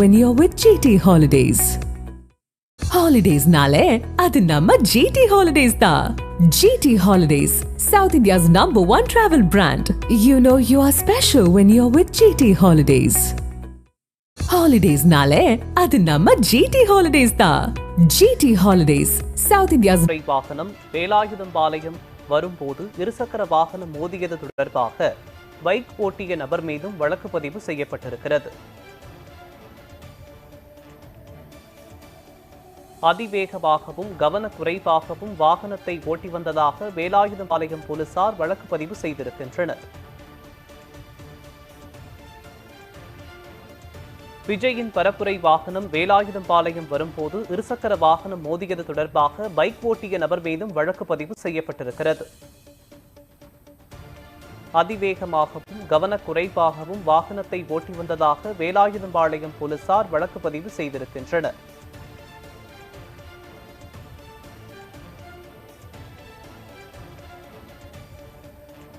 when you're with GT Holidays. ஹாலிடேஸ்னாலே அது நம்ம ஜிடி ஹாலிடேஸ் தான் GT holidays south India's number one travel brand you know you are special when you are with GT holidays holidays நாளே அது நம்ம GT holidays தான் GT holidays south India's வாகனம் வேலாயுதம் பாளையம் வரும்போது இருசக்கர வாகனம் மோதியது தொடர்பாக பைக் ஓட்டிய நபர் மீதும் வழக்கு பதிவு செய்யப்பட்டிருக்கிறது அதிவேகமாகவும் கவனக்குறைவாகவும் வாகனத்தை ஓட்டி வந்ததாக வேலாயுதம்பாளையம் போலீசார் வழக்கு பதிவு செய்திருக்கின்றனர். விஜயின் பரப்புரை வாகனம் வேலாயுதம்பாளையம் வரும்போது இருசக்கர வாகனம் மோதியது தொடர்பாக பைக் ஓட்டிய நபர் மீதும் வழக்கு பதிவு செய்யப்பட்டிருக்கிறது. அதிவேகமாகவும் கவனக்குறைவாகவும் வாகனத்தை ஓட்டி வந்ததாக வேலாயுதம்பாளையம் போலீசார் வழக்கு பதிவு செய்திருக்கின்றனர்.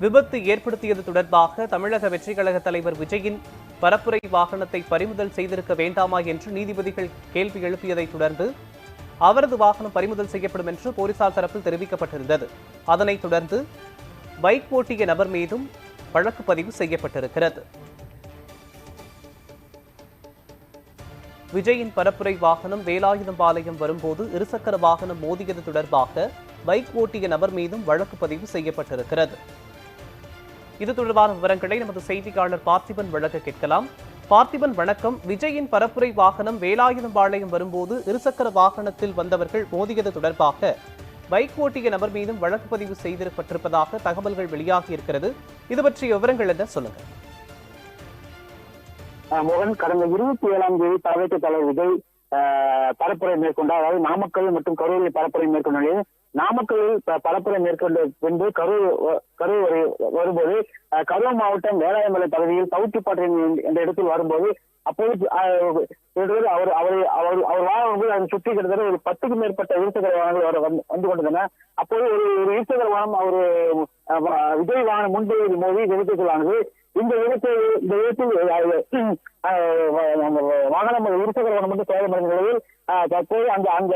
விபத்து ஏற்படுத்தியது தொடர்பாக தமிழக வெற்றிக் கழக தலைவர் விஜயின் பரப்புரை வாகனத்தை பறிமுதல் செய்திருக்க வேண்டாமா என்று நீதிபதிகள் கேள்வி எழுப்பியதை தொடர்ந்து அவரது வாகனம் பறிமுதல் செய்யப்படும் என்று போலீசார் தரப்பில் தெரிவிக்கப்பட்டிருந்தது. அதனைத் தொடர்ந்து பைக் ஓட்டிய நபர் மீதும் வழக்கு பதிவு செய்யப்பட்டிருக்கிறது. விஜயின் பரப்புரை வாகனம் வேலாயுதம்பாளையம் வரும்போது இருசக்கர வாகனம் மோதியது தொடர்பாக பைக் ஓட்டிய நபர் மீதும் வழக்கு பதிவு செய்யப்பட்டிருக்கிறது. இது தொடர்பான விவரங்களை நமது செய்தியாளர் பார்த்திபன் விளக்க கேட்கலாம். பார்த்திபன் வணக்கம். விஜயின் பரப்புரை வாகனம் வேலாயுதம்பாளையம் வரும்போது இருசக்கர வாகனத்தில் வந்தவர்கள் மோதியது தொடர்பாக பைக் ஓட்டிய நபர் மீதும் வழக்கு பதிவு செய்திருப்பட்டிருப்பதாக தகவல்கள் வெளியாகி இருக்கிறது. இது பற்றிய விவரங்கள் என்ன? சொல்லுங்க மோகன் கடந்த இருபத்தி ஏழாம் தேதி தலைமைக்கு தலைவர் விஜய் பரப்புரை மேற்கொண்டார். அதாவது நாமக்கல் மற்றும் கரூரில் பரப்புரை மேற்கொண்ட நாமக்கல்லில் பலப்புறம் பரப்புரை மேற்கொண்ட பின்பு கரூர் கரூர் வரை- வரும்போது கரூர் மாவட்டம் வேலாயமலை பகுதியில் சவுத்துப்பாட்டை என்ற இடத்தில் வரும்போது அப்போது அவர் அவர் அவர் அவர் வாகனங்கள் அதை சுற்றி கிட்டத்தட்ட ஒரு பத்துக்கும் மேற்பட்ட இருசக்கர வாகனங்கள் அவர் வந்து வந்து கொண்டிருந்தன. அப்போது ஒரு ஒரு இருசக்கர வாகனம் அவர் விஜய் வாகனம் முன்பகுதியில் மோதி விபத்துக்குள்ளானது இந்த விபத்து இந்த விபத்தில் வாகனம் இருசக்கர வாகனம் மட்டும் சேதமடைந்த நிலையில் தற்போது அந்த அந்த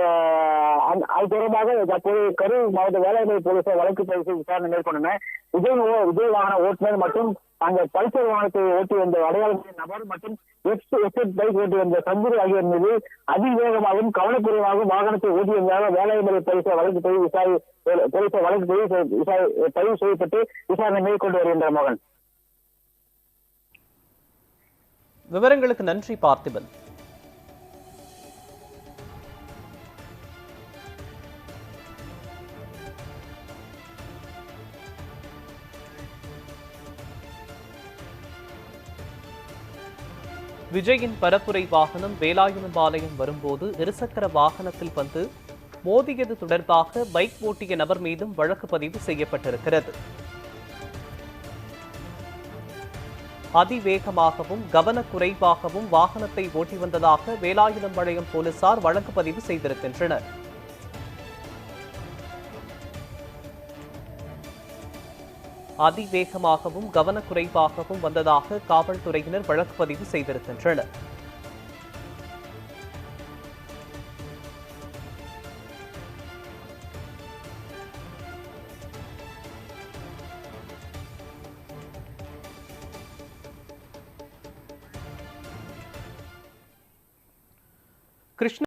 அது தொடர்பாக தற்போது கரூர் மாவட்ட வேளாண்மை போலீசார் வழக்கு பதிவு விசாரணை மேற்கொண்டனர். விஜய் விஜய் வாகன ஓட்டுநர் மற்றும் அந்த பல்சர் வாகனத்தை ஓட்டி வந்த அடையாளம் நபர் மற்றும் எக்ஸ் எக்ஸட் பைக் ஓட்டி வந்த சந்திரி ஆகியோர் மீது அதிவேகமாகவும் கவனக்குறைவாகவும் வாகனத்தை ஓட்டி வந்ததாக வேளாண்மை போலீசார் வழக்கு பதிவு விசாரி போலீசார் வழக்கு பதிவு பதிவு செய்யப்பட்டு விசாரணை மேற்கொண்டு வருகின்ற மகன். விவரங்களுக்கு நன்றி பார்த்திபன். விஜயின் பரப்புரை வாகனம் வேலாயுதம்பாளையம் வரும்போது இருசக்கர வாகனத்தில் வந்து மோதியது தொடர்பாக பைக் ஓட்டிய நபர் மீதும் வழக்கு பதிவு செய்யப்பட்டிருக்கிறது. அதிவேகமாகவும் கவனக்குறைவாகவும் வாகனத்தை ஓட்டி வந்ததாக வேலாயுதம்பாளையம் போலீசார் வழக்கு பதிவு செய்திருக்கின்றனர். அதிவேகமாகவும் கவனக்குறைவாகவும் வந்ததாக காவல்துறையினர் வழக்கு பதிவு செய்திருக்கின்றனர். கிருஷ்ண